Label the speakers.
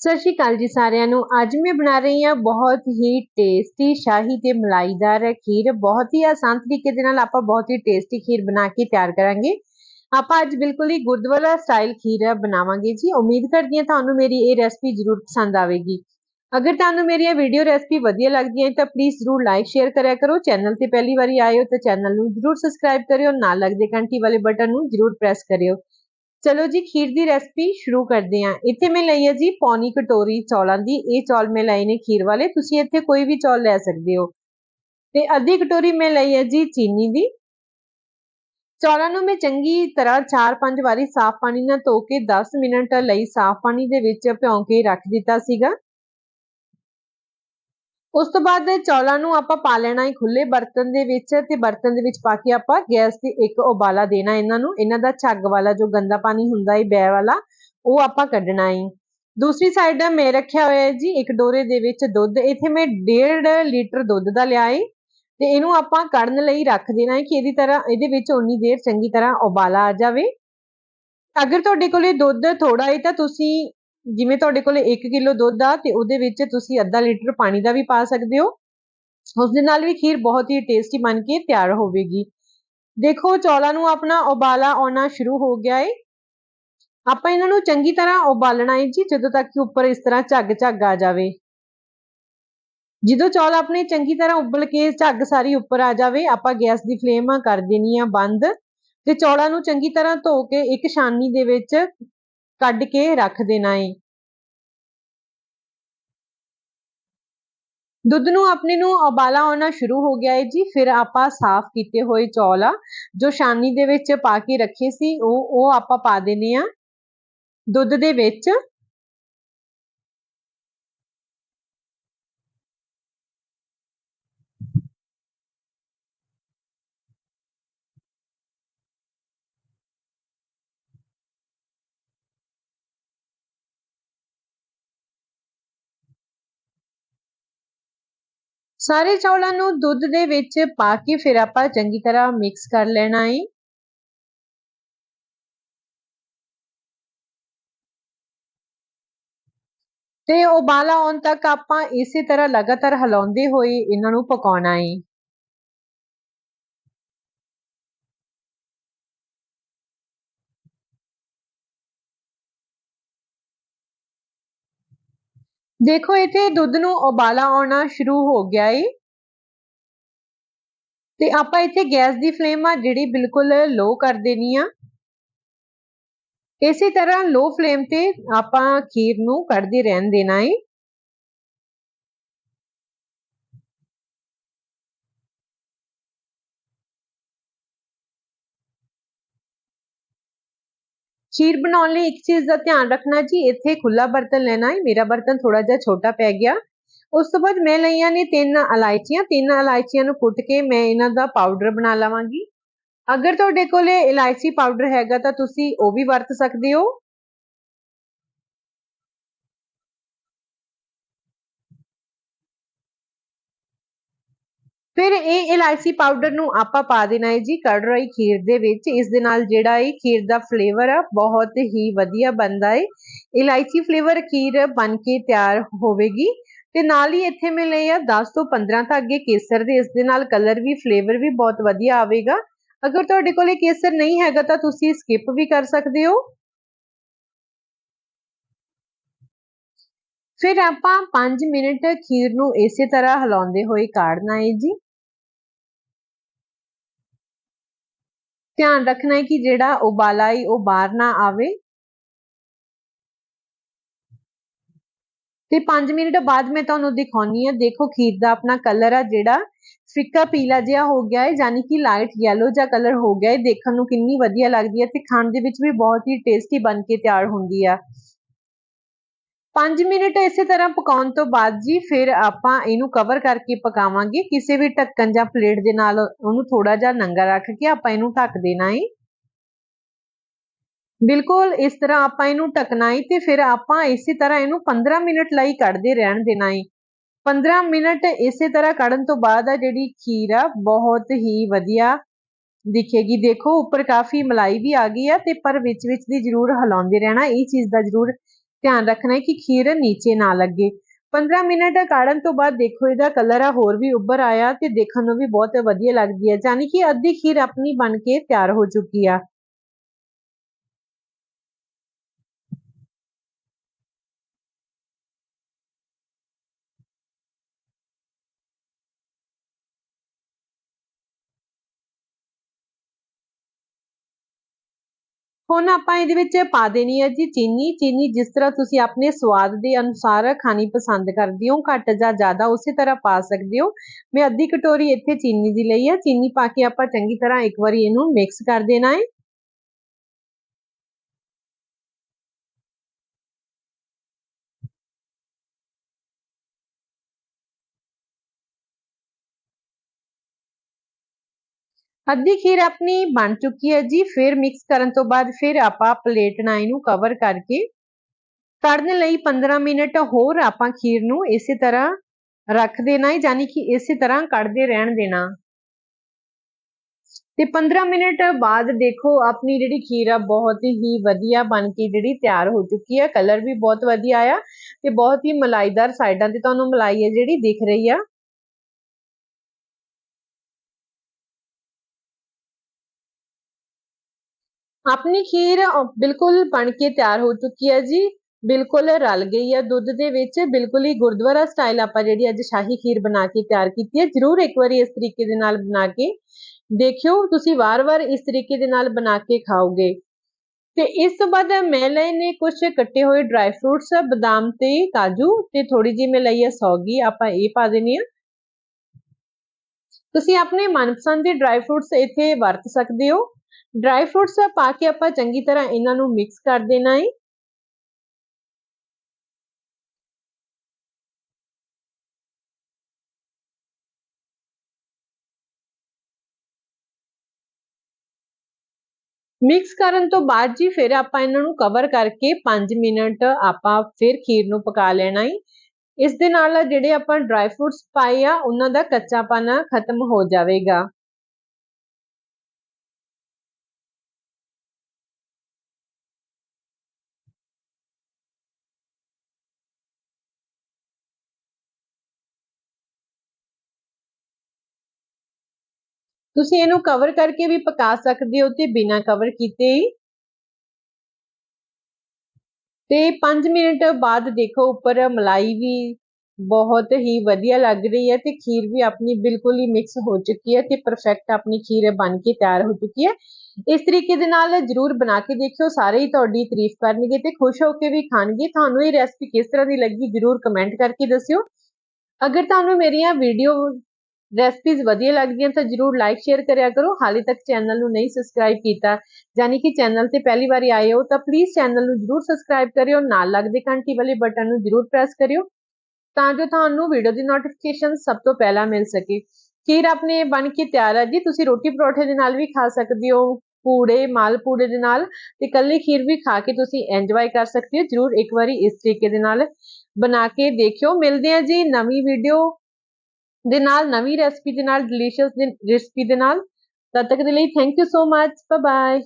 Speaker 1: ਸਤਿ ਸ਼੍ਰੀ ਅਕਾਲ ਜੀ ਸਾਰਿਆਂ ਨੂੰ। ਅੱਜ ਮੈਂ ਬਣਾ ਰਹੀ ਹਾਂ ਬਹੁਤ ਹੀ ਟੇਸਟੀ ਸ਼ਾਹੀ ਤੇ ਮਲਾਈਦਾਰ ਖੀਰ। ਬਹੁਤ ਹੀ ਆਸਾਨ ਤਰੀਕੇ ਦੇ ਨਾਲ ਆਪਾਂ ਬਹੁਤ ਹੀ ਟੇਸਟੀ ਖੀਰ ਬਣਾ ਕੇ ਤਿਆਰ ਕਰਾਂਗੇ। ਆਪਾਂ ਅੱਜ ਬਿਲਕੁਲ ਹੀ ਗੁਰਦੁਆਰਾ ਸਟਾਈਲ ਖੀਰ ਬਣਾਵਾਂਗੇ ਜੀ। ਉਮੀਦ ਕਰਦੀ ਹਾਂ ਤੁਹਾਨੂੰ ਮੇਰੀ ਇਹ ਰੈਸਪੀ ਜ਼ਰੂਰ ਪਸੰਦ ਆਵੇਗੀ। ਅਗਰ ਤੁਹਾਨੂੰ ਮੇਰੀ ਇਹ ਵੀਡੀਓ ਰੈਸਪੀ ਵਧੀਆ ਲੱਗਦੀ ਹੈ ਤਾਂ ਪਲੀਜ਼ ਜ਼ਰੂਰ ਲਾਈਕ ਸ਼ੇਅਰ ਕਰਿਆ ਕਰੋ। ਚੈਨਲ ਤੇ ਪਹਿਲੀ ਵਾਰੀ ਆਏ ਹੋ ਤਾਂ ਚੈਨਲ ਨੂੰ ਜ਼ਰੂਰ ਸਬਸਕ੍ਰਾਈਬ ਕਰਿਓ। ਨਾਲ ਲੱਗਦੇ ਘੰਟੀ ਵਾਲੇ ਬਟਨ ਨੂੰ ਜ਼ਰੂਰ ਪ੍ਰੈਸ ਕਰਿਓ। ਚਲੋ ਜੀ, ਖੀਰ ਦੀ ਰੈਸਪੀ ਸ਼ੁਰੂ ਕਰਦੇ ਹਾਂ। ਇੱਥੇ ਮੈਂ ਲਈ ਹੈ ਜੀ ਪੌਣੀ ਕਟੋਰੀ ਚੌਲਾਂ ਦੀ। ਇਹ ਚੌਲ ਮੈਂ ਲਏ ਨੇ ਖੀਰ ਵਾਲੇ। ਤੁਸੀਂ ਇੱਥੇ ਕੋਈ ਵੀ ਚੌਲ ਲੈ ਸਕਦੇ ਹੋ। ਤੇ ਅੱਧੀ ਕਟੋਰੀ ਮੈਂ ਲਈ ਹੈ ਜੀ ਚੀਨੀ ਦੀ। ਚੌਲਾਂ ਨੂੰ ਮੈਂ ਚੰਗੀ ਤਰ੍ਹਾਂ 4-5 ਵਾਰੀ ਸਾਫ਼ ਪਾਣੀ ਨਾਲ ਧੋ ਕੇ 10 ਮਿੰਟ ਲਈ ਸਾਫ਼ ਪਾਣੀ ਦੇ ਵਿੱਚ ਭਿਉਂ ਕੇ ਰੱਖ ਦਿੱਤਾ ਸੀਗਾ। ਉਸ ਤੋਂ ਬਾਅਦ ਚੌਲਾਂ ਨੂੰ ਆਪਾਂ ਪਾ ਲੈਣਾ ਹੈ ਖੁੱਲੇ ਬਰਤਨ ਦੇ ਵਿੱਚ ਤੇ ਬਰਤਨ ਦੇ ਵਿੱਚ ਪਾ ਕੇ ਆਪਾਂ ਗੈਸ ਤੇ ਇੱਕ ਉਬਾਲਾ ਦੇਣਾ ਇਹਨਾਂ ਨੂੰ। ਇਹਨਾਂ ਦਾ ਛੱਗ ਵਾਲਾ ਜੋ ਗੰਦਾ ਪਾਣੀ ਹੁੰਦਾ ਹੈ ਬੈ ਵਾਲਾ, ਉਹ ਆਪਾਂ ਕੱਢਣਾ ਹੈ। ਦੂਸਰੀ ਸਾਈਡ ਮੈਂ ਰੱਖਿਆ ਹੋਇਆ ਹੈ ਜੀ, ਇੱਕ ਡੋਰੇ ਦੇ ਵਿੱਚ ਦੁੱਧ। ਇੱਥੇ ਮੈਂ 1.5 ਲੀਟਰ ਦੁੱਧ ਦਾ ਲਿਆ ਹੈ ਤੇ ਇਹਨੂੰ ਆਪਾਂ ਕੱਢਣ ਲਈ ਰੱਖ ਦੇਣਾ ਹੈ ਕਿ ਇਹਦੀ ਤਰ੍ਹਾਂ, ਇਹਦੇ ਵਿੱਚ ਉਨੀ ਦੇਰ ਚੰਗੀ ਤਰ੍ਹਾਂ ਉਬਾਲਾ ਆ ਜਾਵੇ। ਅਗਰ ਤੁਹਾਡੇ ਕੋਲੇ ਦੁੱਧ ਥੋੜਾ ਹੈ ਤਾਂ ਤੁਸੀਂ ਜਿਵੇਂ ਤੁਹਾਡੇ ਕੋਲ 1 ਕਿਲੋ ਦੁੱਧ ਆ ਤੇ ਉਹਦੇ ਵਿੱਚ ਤੁਸੀਂ ਅੱਧਾ ਲੀਟਰ ਪਾਣੀ ਦਾ ਵੀ ਪਾ ਸਕਦੇ ਹੋ। ਉਸ ਦੇ ਨਾਲ ਵੀ ਖੀਰ ਬਹੁਤ ਹੀ ਟੇਸਟੀ ਬਣ ਕੇ ਤਿਆਰ ਹੋਵੇਗੀ। ਦੇਖੋ, ਚੌਲਾਂ ਨੂੰ ਆਪਣਾ ਉਬਾਲਾ ਆਉਣਾ ਸ਼ੁਰੂ ਹੋ ਗਿਆ ਹੈ ਆਪਾਂ ਇਹਨਾਂ ਨੂੰ ਚੰਗੀ ਤਰ੍ਹਾਂ ਉਬਾਲਣਾ ਹੈ ਜੀ, ਜਦੋਂ ਤੱਕ ਕਿ ਉੱਪਰ ਇਸ ਤਰ੍ਹਾਂ ਝੱਗ ਝੱਗ ਆ ਜਾਵੇ। ਜਦੋਂ ਚੌਲ ਆਪਣੇ ਚੰਗੀ ਤਰ੍ਹਾਂ ਉਬਲ ਕੇ ਝੱਗ ਸਾਰੀ ਉੱਪਰ ਆ ਜਾਵੇ, ਆਪਾਂ ਗੈਸ ਦੀ ਫਲੇਮ ਕਰ ਦੇਣੀ ਆ ਬੰਦ। ਤੇ ਚੌਲਾਂ ਨੂੰ ਚੰਗੀ ਤਰ੍ਹਾਂ ਧੋ ਕੇ ਇੱਕ ਛਾਨਣੀ ਦੇ ਵਿੱਚ ਕੱਢ ਕੇ ਰੱਖ ਦੇਣਾ ਹੈ ਦੁੱਧ ਨੂੰ, ਆਪਣੇ ਨੂੰ ਉਬਾਲਾ ਆਉਣਾ ਸ਼ੁਰੂ ਹੋ ਗਿਆ ਹੈ ਜੀ। ਫਿਰ ਆਪਾਂ ਸਾਫ਼ ਕੀਤੇ ਹੋਏ ਚੌਲ ਆ, ਜੋ ਛਾਨੀ ਦੇ ਵਿੱਚ ਪਾ ਕੇ ਰੱਖੇ ਸੀ, ਉਹ ਉਹ ਆਪਾਂ ਪਾ ਦੇਣੇ ਆ। ਦੁੱਧ ਦੇ ਵਿੱਚ ਸਾਰੇ ਚੌਲਾਂ ਨੂੰ ਦੁੱਧ ਦੇ ਵਿੱਚ ਪਾ ਕੇ ਫਿਰ ਆਪਾਂ ਚੰਗੀ ਤਰ੍ਹਾਂ ਮਿਕਸ ਕਰ ਲੈਣਾ ਹੈ ਤੇ ਉਬਾਲਾ ਆਉਣ ਤੱਕ ਆਪਾਂ ਇਸੇ ਤਰ੍ਹਾਂ ਲਗਾਤਾਰ ਹਿਲਾਉਂਦੇ ਹੋਏ ਇਹਨਾਂ ਨੂੰ ਪਕਾਉਣਾ ਹੈ ਦੇਖੋ, ਇੱਥੇ ਦੁੱਧ ਨੂੰ ਉਬਾਲਾ ਆਉਣਾ ਸ਼ੁਰੂ ਹੋ ਗਿਆ ਏ। ਤੇ ਆਪਾਂ ਇੱਥੇ ਗੈਸ ਦੀ ਫਲੇਮ ਆ ਜਿਹੜੀ ਬਿਲਕੁਲ ਲੋ ਕਰ ਦੇਣੀ ਆ। ਇਸੇ ਤਰ੍ਹਾਂ ਲੋ ਫਲੇਮ ਤੇ ਆਪਾਂ ਖੀਰ ਨੂੰ ਕੱਢਦੇ ਰਹਿਣ ਦੇਣਾ ਏ। ਖੀਰ ਬਣਾਉਣ ਲਈ ਇੱਕ ਚੀਜ਼ ਦਾ ਧਿਆਨ ਰੱਖਣਾ ਜੀ, ਇੱਥੇ ਖੁੱਲਾ ਬਰਤਨ ਲੈਣਾ ਹੈ, ਮੇਰਾ ਬਰਤਨ ਥੋੜਾ ਜਿਹਾ ਛੋਟਾ ਪੈ ਗਿਆ। ਉਸ ਤੋਂ ਬਾਅਦ ਮੈਂ ਲਈਆਂ ਨੇ ਤਿੰਨ ਇਲਾਇਚੀਆਂ ਤਿੰਨ ਇਲਾਇਚੀਆਂ ਨੂੰ ਕੁੱਟ ਕੇ ਮੈਂ ਇਹਨਾਂ ਦਾ ਪਾਊਡਰ ਬਣਾ ਲਵਾਂਗੀ। ਅਗਰ ਤੁਹਾਡੇ ਕੋਲੇ ਇਲਾਇਚੀ ਪਾਊਡਰ ਹੈਗਾ ਤਾਂ ਤੁਸੀਂ ਉਹ ਵੀ ਵਰਤ ਸਕਦੇ ਹੋ। ਫਿਰ ਇਹ ਇਲਾਇਚੀ ਪਾਊਡਰ ਨੂੰ ਆਪਾਂ ਪਾ ਦੇਣਾ ਹੈ ਜੀ ਕੜ ਰਹੀ ਖੀਰ ਦੇ ਵਿੱਚ। ਇਸ ਦੇ ਨਾਲ ਜਿਹੜਾ ਹੈ ਖੀਰ ਦਾ ਫਲੇਵਰ ਆ, ਬਹੁਤ ਹੀ ਵਧੀਆ ਬਣਦਾ ਹੈ। ਇਲਾਇਚੀ ਫਲੇਵਰ ਖੀਰ ਬਣ ਕੇ ਤਿਆਰ ਹੋਵੇਗੀ। ਤੇ ਨਾਲ ਹੀ ਇੱਥੇ ਮੈਂ ਲਈ ਆ 10 ਤੋਂ 15 ਅੱਗੇ ਕੇਸਰ ਦੇ। ਇਸ ਦੇ ਨਾਲ ਕਲਰ ਵੀ ਫਲੇਵਰ ਵੀ ਬਹੁਤ ਵਧੀਆ ਆਵੇਗਾ। ਅਗਰ ਤੁਹਾਡੇ ਕੋਲੇ ਕੇਸਰ ਨਹੀਂ ਹੈਗਾ ਤਾਂ ਤੁਸੀਂ ਸਕਿਪ ਵੀ ਕਰ ਸਕਦੇ ਹੋ। ਫਿਰ ਆਪਾਂ 5 ਮਿੰਟ ਖੀਰ ਨੂੰ ਇਸੇ ਤਰ੍ਹਾਂ ਹਿਲਾਉਂਦੇ ਹੋਏ ਕਾੜਨਾ ਹੈ ਜੀ। ਧਿਆਨ ਰੱਖਣਾ ਹੈ ਕਿ ਜਿਹੜਾ ਉਬਾਲਾ ਹੈ, ਉਹ ਬਾਹਰ ਨਾ ਆਵੇ। ਤੇ 5 ਮਿੰਟ ਬਾਅਦ ਮੈਂ ਤੁਹਾਨੂੰ ਦਿਖਾਉਣੀ ਆ ਦੇਖੋ ਖੀਰ ਦਾ ਆਪਣਾ ਕਲਰ ਆ ਜਿਹੜਾ। ਫਿੱਕਾ ਪੀਲਾ ਜਿਹਾ ਹੋ ਗਿਆ ਹੈ, ਯਾਨੀ ਕਿ ਲਾਈਟ ਯੈਲੋ ਜਿਹਾ ਕਲਰ ਹੋ ਗਿਆ ਹੈ। ਦੇਖਣ ਨੂੰ ਕਿੰਨੀ ਵਧੀਆ ਲੱਗਦੀ ਹੈ ਤੇ ਖਾਣ ਦੇ ਵਿੱਚ ਵੀ ਬਹੁਤ ਹੀ ਟੇਸਟੀ ਬਣ ਕੇ ਤਿਆਰ ਹੁੰਦੀ ਆ। 5 ਮਿੰਟ ਇਸੇ ਤਰ੍ਹਾਂ ਪਕਾਉਣ ਤੋਂ ਬਾਅਦ ਜੀ, ਫਿਰ ਆਪਾਂ ਇਹਨੂੰ ਕਵਰ ਕਰਕੇ ਪਕਾਵਾਂਗੇ। ਕਿਸੇ ਵੀ ਢੱਕਣ ਜਾਂ ਪਲੇਟ ਦੇ ਨਾਲ ਉਹਨੂੰ ਥੋੜਾ ਜਿਹਾ ਨੰਗਾ ਰੱਖ ਕੇ ਆਪਾਂ ਇਹਨੂੰ ਢੱਕ ਦੇਣਾ ਹੈ ਬਿਲਕੁਲ ਇਸ ਤਰ੍ਹਾਂ ਆਪਾਂ ਇਹਨੂੰ ਢੱਕਣਾ ਹੈ ਤੇ ਫਿਰ ਆਪਾਂ ਇਸੇ ਤਰ੍ਹਾਂ ਇਹਨੂੰ 15 ਮਿੰਟ ਲਈ ਕੱਢਦੇ ਰਹਿਣ ਦੇਣਾ ਹੈ 15 ਮਿੰਟ ਇਸੇ ਤਰ੍ਹਾਂ ਕੱਢਣ ਤੋਂ ਬਾਅਦ ਆ ਜਿਹੜੀ ਖੀਰ ਆ, ਬਹੁਤ ਹੀ ਵਧੀਆ ਦਿਖੇਗੀ। ਦੇਖੋ, ਉੱਪਰ ਕਾਫੀ ਮਲਾਈ ਵੀ ਆ ਗਈ ਆ ਤੇ ਪਰ ਵਿੱਚ ਵਿੱਚ ਦੀ ਜ਼ਰੂਰ ਹਿਲਾਉਂਦੇ ਰਹਿਣਾ। ਇਹ ਚੀਜ਼ ਦਾ ਜ਼ਰੂਰ ਧਿਆਨ ਰੱਖਣਾ ਹੈ ਕਿ ਖੀਰ ਨੀਚੇ ਨਾ ਲੱਗੇ। 15 ਮਿੰਟ ਕਾੜਨ ਤੋਂ ਬਾਅਦ ਦੇਖੋ, ਇਹਦਾ ਕਲਰ ਆ ਹੋਰ ਵੀ ਉੱਭਰ ਆਇਆ ਤੇ ਦੇਖਣ ਨੂੰ ਵੀ ਬਹੁਤ ਵਧੀਆ ਲੱਗਦੀ ਹੈ। ਯਾਨੀ ਕਿ ਅੱਧੀ ਖੀਰ ਆਪਣੀ ਬਣ ਕੇ ਤਿਆਰ ਹੋ ਚੁੱਕੀ ਆ। ਹੁਣ ਆਪਾਂ ਇਹਦੇ ਵਿੱਚ ਪਾ ਦੇਣੀ ਹੈ ਜੀ ਚੀਨੀ। ਚੀਨੀ ਜਿਸ ਤਰ੍ਹਾਂ ਤੁਸੀਂ ਆਪਣੇ ਸਵਾਦ ਦੇ ਅਨੁਸਾਰ ਖਾਣੀ ਪਸੰਦ ਕਰਦੇ ਹੋ, ਘੱਟ ਜਾਂ ਜ਼ਿਆਦਾ ਉਸੇ ਤਰ੍ਹਾਂ ਪਾ ਸਕਦੇ ਹੋ। ਮੈਂ ਅੱਧੀ ਕਟੋਰੀ ਇੱਥੇ ਚੀਨੀ ਦੀ ਲਈ ਹੈ ਚੀਨੀ ਪਾ ਕੇ ਆਪਾਂ ਚੰਗੀ ਤਰ੍ਹਾਂ ਇੱਕ ਵਾਰੀ ਇਹਨੂੰ ਮਿਕਸ ਕਰ ਦੇਣਾ ਹੈ। ਅੱਧੀ ਖੀਰ ਆਪਣੀ ਬਣ ਚੁੱਕੀ ਹੈ ਜੀ, ਫਿਰ ਮਿਕਸ ਕਰਨ ਤੋਂ ਬਾਅਦ ਫਿਰ ਆਪਾਂ ਪਲੇਟ ਨਾਲ ਇਹਨੂੰ ਕਵਰ ਕਰਕੇ ਤੜਨ ਲਈ 15 ਮਿੰਟ ਹੋਰ ਆਪਾਂ ਖੀਰ ਨੂੰ ਇਸੇ ਤਰ੍ਹਾਂ ਰੱਖ ਦੇਣਾ ਹੈ, ਯਾਨੀ ਕਿ ਇਸੇ ਤਰ੍ਹਾਂ ਕੱਢਦੇ ਰਹਿਣ ਦੇਣਾ। ਤੇ 15 ਮਿੰਟ ਬਾਅਦ ਦੇਖੋ, ਆਪਣੀ ਜਿਹੜੀ ਖੀਰ ਆ ਬਹੁਤ ਹੀ ਵਧੀਆ ਬਣ ਕੇ ਜਿਹੜੀ ਤਿਆਰ ਹੋ ਚੁੱਕੀ ਹੈ। ਕਲਰ ਵੀ ਬਹੁਤ ਵਧੀਆ ਆ ਤੇ ਬਹੁਤ ਹੀ ਮਲਾਈਦਾਰ ਸਾਈਡਾਂ ਤੇ ਤੁਹਾਨੂੰ ਮਲਾਈ ਹੈ ਜਿਹੜੀ ਦਿਖ ਰਹੀ ਆ। ਆਪਣੀ ਖੀਰ ਬਿਲਕੁਲ ਬਣ ਕੇ ਤਿਆਰ ਹੋ ਚੁੱਕੀ ਹੈ ਜੀ। ਬਿਲਕੁਲ ਰਲ ਗਈ ਹੈ ਦੁੱਧ ਦੇ ਵਿੱਚ। ਬਿਲਕੁਲ ਹੀ ਗੁਰਦੁਆਰਾ ਸਟਾਈਲ ਆਪਾਂ ਜਿਹੜੀ ਅੱਜ ਸ਼ਾਹੀ ਖੀਰ ਬਣਾ ਕੇ ਤਿਆਰ ਕੀਤੀ ਹੈ। ਜਰੂਰ ਇੱਕ ਵਾਰੀ ਇਸ ਤਰੀਕੇ ਦੇ ਨਾਲ ਬਣਾ ਕੇ ਦੇਖਿਓ। ਤੁਸੀਂ ਵਾਰ-ਵਾਰ ਇਸ ਤਰੀਕੇ ਦੇ ਨਾਲ ਬਣਾ ਕੇ ਖਾਓਗੇ। ਤੇ ਇਸ ਤੋਂ ਬਾਅਦ ਮੈਂ ਲਏ ਨੇ ਕੁਝ ਕੱਟੇ ਹੋਏ ਡਰਾਈ ਫਰੂਟਸ ਬਦਾਮ ਤੇ ਕਾਜੂ ਤੇ ਥੋੜੀ ਜਿਹੀ ਮੈਂ ਲਈ ਹੈ ਸੌਗੀ। ਆਪਾਂ ਇਹ ਪਾ ਦੇਣੀ ਆ। ਤੁਸੀਂ ਆਪਣੇ ਮਨਪਸੰਦ ਦੇ ਡਰਾਈ ਫਰੂਟਸ ਇੱਥੇ ਵਰਤ ਸਕਦੇ ਹੋ। ਡਰਾਈ ਫਰੂਟਸ ਪਾ ਕੇ ਆਪਾਂ ਚੰਗੀ ਤਰ੍ਹਾਂ ਇਹਨਾਂ ਨੂੰ ਮਿਕਸ ਕਰ ਦੇਣਾ ਹੈ ਮਿਕਸ ਕਰਨ ਤੋਂ ਬਾਅਦ ਜੀ ਫਿਰ ਆਪਾਂ ਇਹਨਾਂ ਨੂੰ ਕਵਰ ਕਰਕੇ 5 ਮਿੰਟ ਆਪਾਂ ਫਿਰ ਖੀਰ ਨੂੰ ਪਕਾ ਲੈਣਾ ਹੈ ਇਸ ਦੇ ਨਾਲ ਜਿਹੜੇ ਆਪਾਂ ਡਰਾਈ ਫਰੂਟਸ ਪਾਏ ਆ, ਉਹਨਾਂ ਦਾ ਕੱਚਾਪਨ ਖਤਮ ਹੋ ਜਾਵੇਗਾ। ਤੁਸੀਂ ਇਹਨੂੰ ਕਵਰ ਕਰਕੇ ਵੀ ਪਕਾ ਸਕਦੇ ਹੋ ਤੇ ਬਿਨਾਂ ਕਵਰ ਕੀਤੇ ਹੀ। ਤੇ 5 ਮਿੰਟ ਬਾਅਦ ਦੇਖੋ ਉੱਪਰ ਮਲਾਈ ਵੀ ਬਹੁਤ ਹੀ ਵਧੀਆ ਲੱਗ ਰਹੀ ਹੈ ਤੇ ਖੀਰ ਵੀ ਆਪਣੀ ਬਿਲਕੁਲ ਹੀ ਮਿਕਸ ਹੋ ਚੁੱਕੀ ਹੈ ਤੇ ਪਰਫੈਕਟ ਆਪਣੀ ਖੀਰ ਬਣ ਕੇ ਤਿਆਰ ਹੋ ਚੁੱਕੀ ਹੈ। ਇਸ ਤਰੀਕੇ ਦੇ ਨਾਲ ਜਰੂਰ ਬਣਾ ਕੇ ਦੇਖਿਓ, ਸਾਰੇ ਹੀ ਤੁਹਾਡੀ ਤਾਰੀਫ ਕਰਨਗੇ ਤੇ ਖੁਸ਼ ਹੋ ਕੇ ਵੀ ਖਾਣਗੇ। ਤੁਹਾਨੂੰ ਇਹ ਰੈਸਪੀ ਕਿਸ ਤਰ੍ਹਾਂ ਦੀ ਲੱਗੀ ਜਰੂਰ ਕਮੈਂਟ ਕਰਕੇ ਦੱਸਿਓ। ਅਗਰ ਤੁਹਾਨੂੰ ਮੇਰੀਆਂ ਵੀਡੀਓ ਰੈਸਪੀਜ਼ ਵਧੀਆ ਲੱਗਦੀਆਂ ਤਾਂ ਜਰੂਰ ਲਾਈਕ ਸ਼ੇਅਰ ਕਰਿਆ ਕਰੋ। ਹਾਲੇ ਤੱਕ ਚੈਨਲ ਨੂੰ ਨਹੀਂ ਸਬਸਕ੍ਰਾਈਬ ਕੀਤਾ, ਯਾਨੀ ਕਿ ਚੈਨਲ ਤੇ ਪਹਿਲੀ ਵਾਰੀ ਆਏ ਹੋ ਤਾਂ ਪਲੀਜ਼ ਚੈਨਲ ਨੂੰ ਜਰੂਰ ਸਬਸਕ੍ਰਾਈਬ ਕਰਿਓ। ਨਾਲ ਲੱਗਦੇ ਘੰਟੀ ਵਾਲੇ ਬਟਨ ਨੂੰ ਜਰੂਰ ਪ੍ਰੈਸ ਕਰਿਓ ਤਾਂ ਜੋ ਤੁਹਾਨੂੰ ਵੀਡੀਓ ਦੀ ਨੋਟੀਫਿਕੇਸ਼ਨ ਸਭ ਤੋਂ ਪਹਿਲਾਂ ਮਿਲ ਸਕੇ। ਖੀਰ ਆਪਣੇ ਬਣ ਕੇ ਤਿਆਰ ਹੈ ਜੀ। ਤੁਸੀਂ ਰੋਟੀ ਪਰੌਠੇ ਦੇ ਨਾਲ ਵੀ ਖਾ ਸਕਦੇ ਹੋ, ਪੂੜੇ, ਮਾਲ ਪੂੜੇ ਦੇ ਨਾਲ ਤੇ ਕੱਲੀ ਖੀਰ ਵੀ ਖਾ ਕੇ ਤੁਸੀਂ ਇੰਜੋਏ ਕਰ ਸਕਦੇ ਹੋ। ਜਰੂਰ ਇੱਕ ਵਾਰੀ ਇਸ ਤਰੀਕੇ ਦੇ ਨਾਲ ਬਣਾ ਕੇ ਦੇਖਿਓ। ਮਿਲਦੇ ਆ ਜੀ ਨਵੀਂ ਵੀਡੀਓ ਦੇ ਨਾਲ, ਨਵੀਂ ਰੈਸਪੀ ਦੇ ਨਾਲ ਡਿਲੀਸ਼ੀਅਸ ਰੈਸਪੀ ਦੇ ਨਾਲ। ਤਦ ਤੱਕ ਦੇ ਲਈ thank you so much bye bye